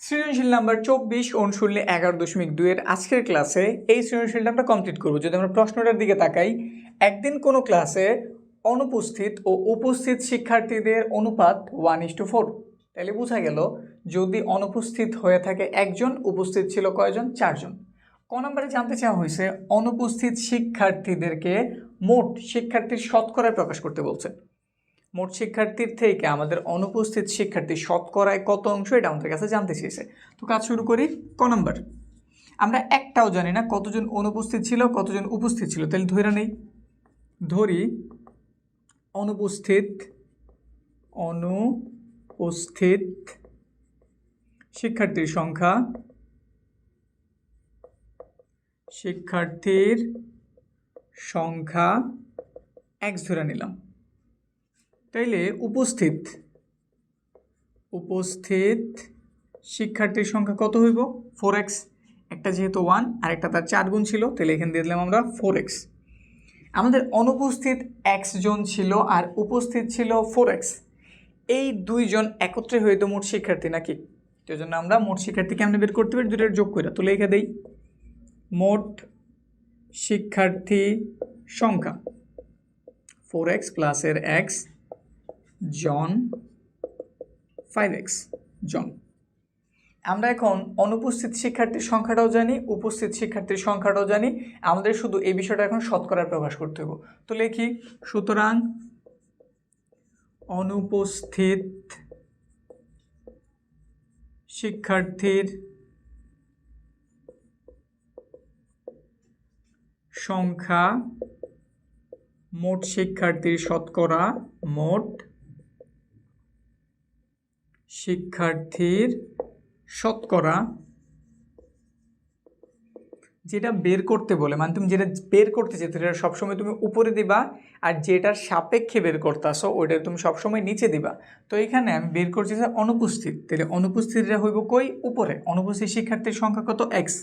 সৃজনশীল নাম্বার চব্বিশ অনুশূল্যে এগারো দশমিক দুইয়ের আজকের ক্লাসে এই সৃজনশীলটা আমরা কমপ্লিট করব। যদি আমরা প্রশ্নটার দিকে তাকাই, একদিন কোনো ক্লাসে অনুপস্থিত ও উপস্থিত শিক্ষার্থীদের অনুপাত ওয়ান ইস টু ফোর তাহলে বোঝা গেল, যদি অনুপস্থিত হয়ে থাকে একজন, উপস্থিত ছিল কয়জন? চারজন। ক নম্বরে জানতে চাওয়া হয়েছে, অনুপস্থিত শিক্ষার্থীদেরকে মোট শিক্ষার্থীর শতকরায় প্রকাশ করতে বলছে। মোট শিক্ষার্থীর থেকে আমাদের অনুপস্থিত শিক্ষার্থী শতকরায় কত অংশ এটা আমাদের কাছে জানতে চেয়েছে। তো কাজ শুরু করি ক নম্বর। আমরা একটাও জানি না কতজন অনুপস্থিত ছিল, কতজন উপস্থিত ছিল। তাহলে ধরে নেই। ধরি অনুপস্থিত অনুপস্থিত শিক্ষার্থীর সংখ্যা শিক্ষার্থীর সংখ্যা এক্স ধরে নিলাম। তাইলে উপস্থিত উপস্থিত শিক্ষার্থীর সংখ্যা কত হইব? ফোর এক্স একটা যেহেতু ওয়ান আর একটা তার চার গুণ ছিল তাহলে এখানে দিয়ে দিলাম আমরা ফোর এক্স আমাদের অনুপস্থিত এক্স জন ছিল আর উপস্থিত ছিল ফোর এক্স এই দুইজন একত্রে হয়ে তো মোট শিক্ষার্থী নাকি? তো জন্য আমরা মোট শিক্ষার্থী কেমনে বের করতে পারি? দুটোর যোগ করে তো লেখা দেই, মোট শিক্ষার্থী সংখ্যা ফোর এক্স প্লাসের এক্স জন ফাইভ এক্স জন। আমরা এখন অনুপস্থিত শিক্ষার্থীর সংখ্যাটাও জানি, উপস্থিত শিক্ষার্থীর সংখ্যাটাও জানি। আমাদের শুধু এই বিষয়টা এখন শতকরায় প্রকাশ করতে হবে তো লিখি, সুতরাং অনুপস্থিত শিক্ষার্থীর সংখ্যা মোট শিক্ষার্থীর শতকরা মোট শিক্ষার্থীর শতকরা যেটা বের করতে বলে মানে তুমি যেটা বের করতে চাইছো সেটা সবসময় তুমি উপরে দিবা আর যেটার সাপেক্ষে বের করতে আসো ওইটা তুমি সবসময় নিচে দিবা। তো এখানে আমি বের করছি যে অনুপস্থিত, তাহলে অনুপস্থিতরা হইব কই? উপরে। অনুপস্থিত শিক্ষার্থীর সংখ্যা কত? এক্স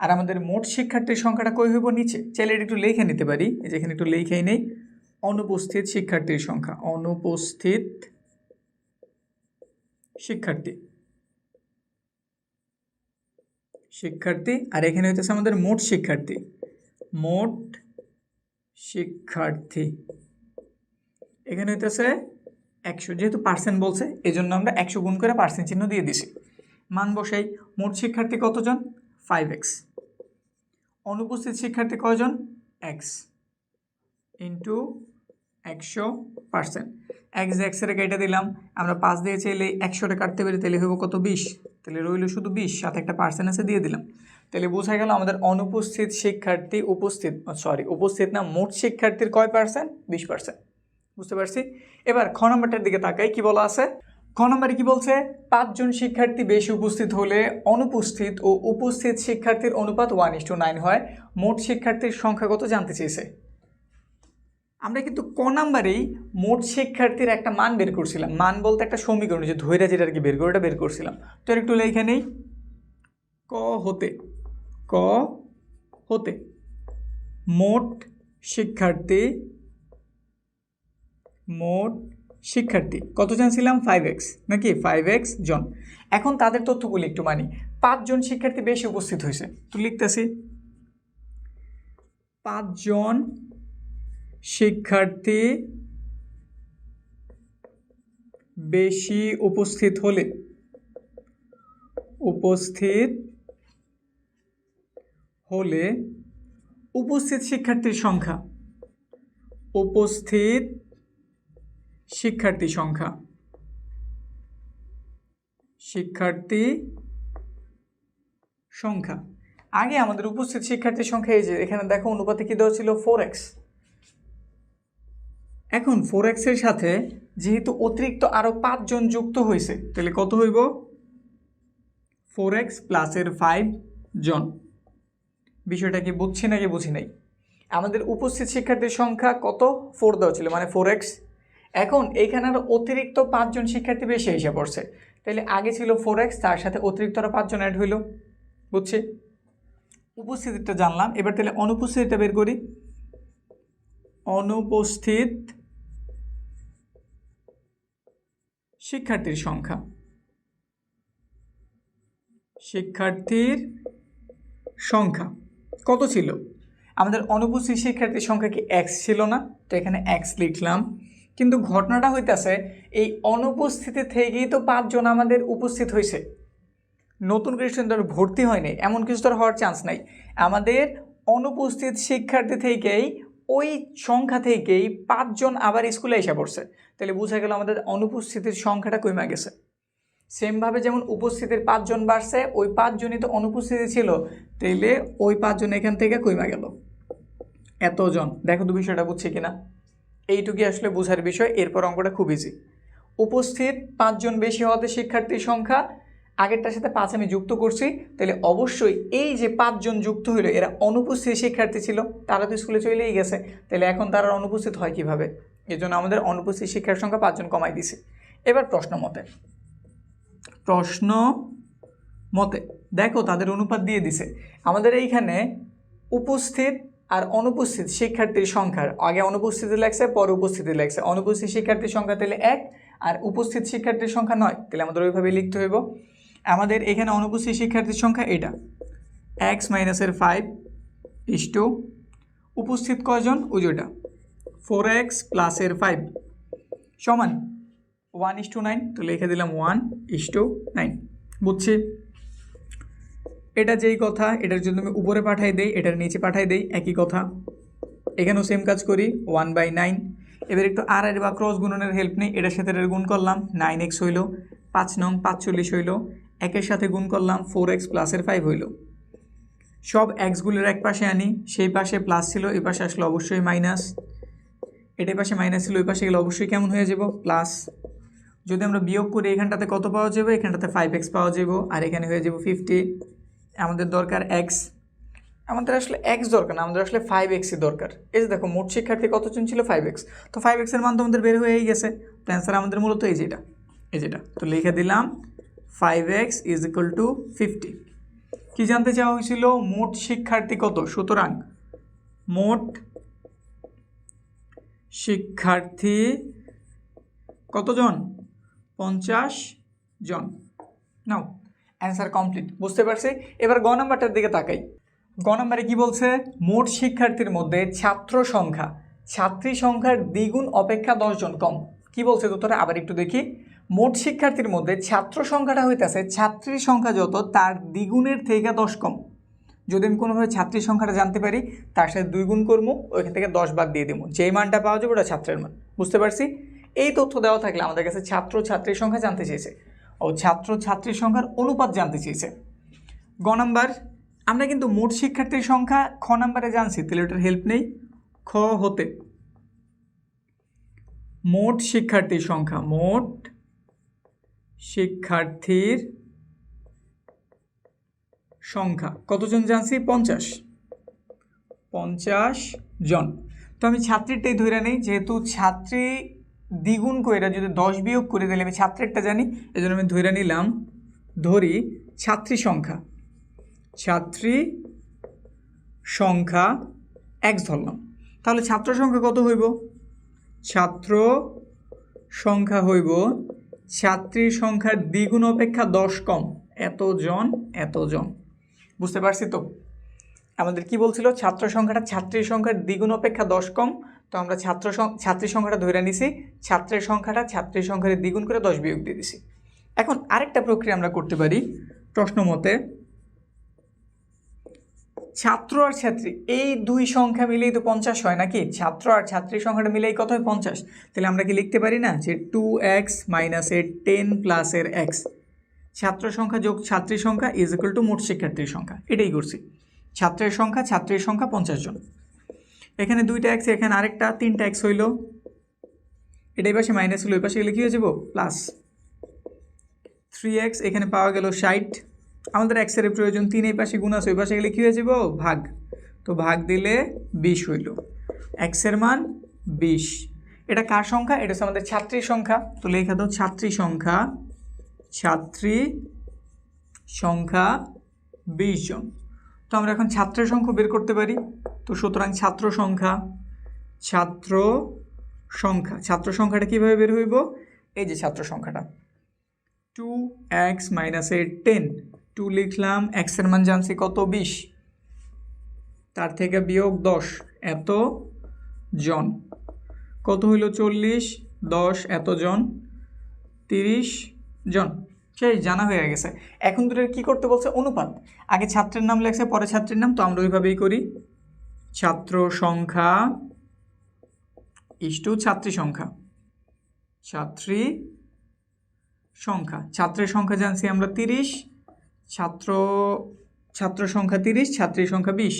আর আমাদের মোট শিক্ষার্থীর সংখ্যাটা কই হইব? নিচে। চাইলে একটু লিখে নিতে পারি, এই যে এখানে একটু লিখেই নেই। অনুপস্থিত শিক্ষার্থীর সংখ্যা, অনুপস্থিত শিক্ষার্থী। শিক্ষার্থী, আর এখানে হইতেছে আমাদের মোট শিক্ষার্থী। মোট শিক্ষার্থী। এখানে হইতেছে একশো, যেহেতু পার্সেন্ট বলছে এই জন্য আমরা একশো গুণ করে পার্সেন্ট চিহ্ন দিয়ে দিছি। মান বসাই, মোট শিক্ষার্থী কতজন? ফাইভ এক্স অনুপস্থিত শিক্ষার্থী কয়জন? এক্স ইন্টু একশো পার্সেন্ট এক্স এক্সের কেটে দিলাম, আমরা পাঁচ দিয়ে চাইলে একশোটা কাটতে পারি, তাহলে হইব কত বিশ? তাহলে রইল শুধু বিশ, সাথে একটা পার্সেন্ট আছে দিয়ে দিলাম। তাহলে বোঝা গেল আমাদের অনুপস্থিত শিক্ষার্থী উপস্থিত সরি উপস্থিত না, মোট শিক্ষার্থীর কয় পার্সেন্ট বিশ পার্সেন্ট বুঝতে পারছি? এবার খ নম্বরটার দিকে তাকাই, কি বলা আছে? খ নম্বরে কি বলছে? পাঁচজন শিক্ষার্থী বেশি উপস্থিত হলে অনুপস্থিত ও উপস্থিত শিক্ষার্থীর অনুপাত ওয়ান ইস টু নাইন হয়। মোট শিক্ষার্থীর সংখ্যা কত জানতে চেয়েছে? আমরা কিন্তু ক নাম্বারেই মোট শিক্ষার্থীর একটা মান বের করছিলাম। মান বলতে একটা সমীকরণ, যে ধৈরা যেটা আর কি বের করে ওটা বের করছিলাম। তো একটু লেখা নেই। ক হতে ক হতে মোট শিক্ষার্থী মোট শিক্ষার্থী, কত জন ছিলাম ফাইভ এক্স নাকি? ফাইভ এক্স জন। এখন তাদের তথ্যগুলি একটু মানি। পাঁচজন শিক্ষার্থী বেশি উপস্থিত হয়েছে। তো লিখতেছি, পাঁচজন শিক্ষার্থী বেশি উপস্থিত হলে উপস্থিত হলে উপস্থিত শিক্ষার্থীর সংখ্যা, উপস্থিত শিক্ষার্থী সংখ্যা শিক্ষার্থী সংখ্যা। আগে আমাদের উপস্থিত শিক্ষার্থীর সংখ্যা এই যে, এখানে দেখো অনুপাতে কি দেওয়া ছিল? ফোর এক্স এখন ফোর এক্সের সাথে যেহেতু অতিরিক্ত আরও পাঁচজন যুক্ত হয়েছে, তাহলে কত হইব? ফোর এক্স প্লাসের ফাইভ জন। বিষয়টা কি বুঝছি নাকি বুঝি নাই? আমাদের উপস্থিত শিক্ষার্থীর সংখ্যা কত? ফোর দেওয়া ছিল মানে ফোর এক্স এখন এইখানে আরও অতিরিক্ত পাঁচজন শিক্ষার্থী বেশি এসে পড়ছে। তাহলে আগে ছিল ফোর এক্স তার সাথে অতিরিক্ত আরও পাঁচজন অ্যাড হইল। বুঝছি? উপস্থিতিটা জানলাম। এবার তাহলে অনুপস্থিতিটা বের করি। অনুপস্থিত শিক্ষার্থীর সংখ্যা। শিক্ষার্থীর সংখ্যা কত ছিল? আমাদের অনুপস্থিত শিক্ষার্থীর সংখ্যা কি এক্স ছিল না? তো এখানে এক্স লিখলাম। কিন্তু ঘটনাটা হইতেছে, এই অনুপস্থিতি থেকেই তো পাঁচজন আমাদের উপস্থিত হয়েছে নতুন করে স্টুডেন্ট ভর্তি হয়নি, এমন কিছু তো হওয়ার চান্স নাই। আমাদের অনুপস্থিত শিক্ষার্থী থেকেই ওই সংখ্যা থেকেই পাঁচজন আবার স্কুলে এসে পড়ছে। তাহলে বোঝা গেল আমাদের অনুপস্থিতির সংখ্যাটা কমে গেছে। সেমভাবে যেমন উপস্থিতির পাঁচজন বাড়ছে, ওই পাঁচজনই তো অনুপস্থিতি ছিল, তাইলে ওই পাঁচজন এখান থেকে কমে গেল। এতজন, দেখো তো বিষয়টা বুঝছি কিনা? এইটুকুই আসলে বোঝার বিষয়, এরপর অঙ্কটা খুব ইজি উপস্থিত পাঁচজন বেশি হওয়াতে শিক্ষার্থীর সংখ্যা আগেরটার সাথে পাঁচ আমি যুক্ত করছি, তাহলে অবশ্যই এই যে পাঁচজন যুক্ত হইল, এরা অনুপস্থিত শিক্ষার্থী ছিল, তারা তো স্কুলে চলেই গেছে, তাহলে এখন তারা অনুপস্থিত হয় কীভাবে? এই জন্য আমাদের অনুপস্থিত শিক্ষার সংখ্যা পাঁচজন কমাই দিছে। এবার প্রশ্ন মতে। প্রশ্ন মতে, দেখো তাদের অনুপাত দিয়ে দিছে। আমাদের এইখানে উপস্থিত আর অনুপস্থিত শিক্ষার্থীর সংখ্যার, আগে অনুপস্থিতি লাগছে পরে উপস্থিতি লাগছে অনুপস্থিত শিক্ষার্থীর সংখ্যা তাহলে এক, আর উপস্থিত শিক্ষার্থীর সংখ্যা নয়, তাহলে আমাদের ওইভাবে লিখতে হইব। আমাদের এখানে অনুপস্থিত শিক্ষার্থীর সংখ্যা এটা। এক্স মাইনাসের ফাইভ ইস টু উপস্থিত কয়জন? ওই যেটা ফোর এক্স প্লাসের ফাইভ সমান ওয়ান ইস টু নাইন তো লিখে দিলাম ওয়ান ইস টু নাইন বুঝছি? এটা যেই কথা, এটার জন্য আমি উপরে পাঠাই দেই, এটার নিচে পাঠাই দেই, একই কথা। এখানেও সেম কাজ করি ওয়ান বাই নাইন এবার একটু আর এর বা ক্রস গুণনের হেল্প নেই, এটার সাথে এটার গুণ করলাম নাইন এক্স হইল, পাঁচ নং পাঁচচল্লিশ হইল একের সাথে গুণ করলাম ফোর এক্স প্লাসের ফাইভ হইল। সব এক্সগুলোর এক পাশে আনি, সেই পাশে প্লাস ছিল, এই পাশে আসলে অবশ্যই মাইনাস এটার পাশে মাইনাস ছিল ওই পাশে গেলে অবশ্যই কেমন হয়ে যাব? প্লাস যদি আমরা বিয়োগ করি, এখানটাতে কত পাওয়া যাবে? এখানটাতে ফাইভ এক্স পাওয়া যাব, আর এখানে হয়ে যাব ফিফটি আমাদের দরকার এক্স আমাদের আসলে এক্স দরকার না, আমাদের আসলে ফাইভ এক্সই দরকার। এই যে দেখো, মোট শিক্ষার্থী কতজন ছিল? ফাইভ এক্স তো ফাইভ এক্সের মান তো আমাদের বের হয়েই গেছে। তো অ্যান্সার আমাদের মূলত এই যেটা এই যেটা তো লিখে দিলাম five X is equal to fifty কী জানতে চাওয়া হয়েছিল? মোট শিক্ষার্থী কত? সুতরাং মোট শিক্ষার্থী কতজন? পঞ্চাশ জন। নাও অ্যান্সার কমপ্লিট বুঝতে পারছি? এবার গ নাম্বারটার দিকে তাকাই। গ নাম্বারে কি বলছে? মোট শিক্ষার্থীর মধ্যে ছাত্র সংখ্যা। ছাত্রী সংখ্যার দ্বিগুণ অপেক্ষা দশজন কম। কি বলছে তোরা আবার একটু দেখি। মোট শিক্ষার্থীর মধ্যে ছাত্র সংখ্যাটা হইতেছে, ছাত্রীর সংখ্যা যত, তার দ্বিগুণের থেকে দশ কম। যদি আমি কোনোভাবে ছাত্রীর সংখ্যাটা জানতে পারি, তার সাথে দুই গুণ করব, ওইখান থেকে দশ বাদ দিয়ে দেবো। যেই মানটা পাওয়া যাবে ওটা ছাত্রের মান। বুঝতে পারছি? এই তথ্য দেওয়া থাকলে আমাদের কাছে ছাত্র ছাত্রীর সংখ্যা জানতে চেয়েছে ও ছাত্র ছাত্রীর সংখ্যার অনুপাত জানতে চেয়েছে। গ নাম্বার, আমরা কিন্তু মোট শিক্ষার্থীর সংখ্যা খ নাম্বারে জানছি, তাহলে ওটার হেল্প নেই। খ হতে, মোট শিক্ষার্থীর সংখ্যা, মোট শিক্ষার্থীর সংখ্যা। কতজন জানছি? পঞ্চাশ। পঞ্চাশ জন। তো আমি ছাত্রীরটাই ধরে নেই, যেহেতু ছাত্রী দ্বিগুণ করে যদি দশ বিয়োগ করে দিলে আমি ছাত্রেরটা জানি এই জন্য আমি ধরে নিলাম, ধরি ছাত্রী সংখ্যা। ছাত্রী সংখ্যা এক্স ধরলাম। তাহলে ছাত্র সংখ্যা কত হইব? ছাত্র সংখ্যা হইব ছাত্রীর সংখ্যার দ্বিগুণ অপেক্ষা দশ কম। এতজন এতজন। বুঝতে পারছি তো? আমাদের কি বলছিল? ছাত্র সংখ্যাটা ছাত্রীর সংখ্যার দ্বিগুণ অপেক্ষা দশ কম। তো আমরা ছাত্র ছাত্রীর সংখ্যাটা ধরে নিছি। ছাত্রের সংখ্যাটা ছাত্রীর সংখ্যার দ্বিগুণ করে দশ বিয়োগ দিয়ে দিছি। এখন আরেকটা প্রক্রিয়া আমরা করতে পারি প্রশ্ন মতে। ছাত্র আর ছাত্রী, এই দুই সংখ্যা মিলেই তো পঞ্চাশ হয় নাকি? ছাত্র আর ছাত্রীর সংখ্যাটা মিলেই কত হয় পঞ্চাশ? তাহলে আমরা কি লিখতে পারি না যে টু এক্স মাইনাসের টেন প্লাসের এক্স ছাত্র সংখ্যা যোগ ছাত্রীর সংখ্যা ইজ ইকুয়াল টু মোট শিক্ষার্থীর সংখ্যা, এটাই করছি। ছাত্রের সংখ্যা, ছাত্রীর সংখ্যা পঞ্চাশ জন। এখানে দুইটা এক্স এখানে আরেকটা, তিনটা এক্স হইল। এটা এই পাশে মাইনাস হলো ওই পাশে গেলে কী হয়ে যাব? প্লাস থ্রি এক্স এখানে পাওয়া গেল ষাট। আমাদের এক্সের প্রয়োজন তিন, এই পাশে গুণ আছে, ওই পাশে গেলে কী হয়ে যাব? ভাগ। তো ভাগ দিলে বিশ হইল। এক্সের মান বিশ। এটা কার সংখ্যা? এটা হচ্ছে আমাদের ছাত্রীর সংখ্যা। তো লেখা দাও ছাত্রী সংখ্যা। ছাত্রী সংখ্যা বিশ জন। তো আমরা এখন ছাত্রের সংখ্যা বের করতে পারি। তো সুতরাং ছাত্র সংখ্যা ছাত্র সংখ্যা। ছাত্র সংখ্যাটা কীভাবে বের হইব? এই যে ছাত্র সংখ্যাটা। টু এক্স মাইনাস মাইনাসের টেন টু লিখলাম, এক্সের মান জানছি কত? বিশ। তার থেকে বিয়োগ দশ। এত জন। কত হইল চল্লিশ? দশ, এত জন। তিরিশ জন। সেই জানা হয়ে গেছে। এখন দুটোর কি করতে বলছে? অনুপাত। আগে ছাত্রের নাম লেখছে, পরে ছাত্রের নাম, তো আমরা ওইভাবেই করি। ছাত্র সংখ্যা ইষ্টু ছাত্রী সংখ্যা। ছাত্রী সংখ্যা। ছাত্রের সংখ্যা জানছি আমরা তিরিশ ছাত্র ছাত্র সংখ্যা তিরিশ ছাত্রীর সংখ্যা বিশ।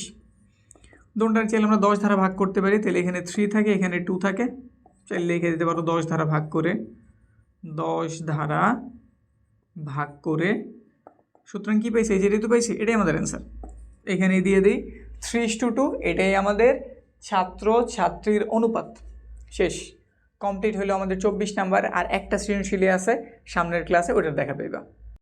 দুটার চাইলে আমরা দশ ধারা ভাগ করতে পারি, তাহলে এখানে থ্রি থাকে, এখানে টু থাকে। চাইলে লিখে দিতে পারো দশ ধারা ভাগ করে। দশ ধারা ভাগ করে। সুতরাং কী পাইছি? এই যে ঋতু পাইছি, এটাই আমাদের অ্যান্সার এখানে দিয়ে দিই থ্রি টু টু এটাই আমাদের ছাত্র, ছাত্রীর অনুপাত। শেষ। কমপ্লিট হলো আমাদের চব্বিশ নাম্বার, আর একটা সৃজনশীলে আছে, সামনের ক্লাসে ওটা দেখা পাইবা।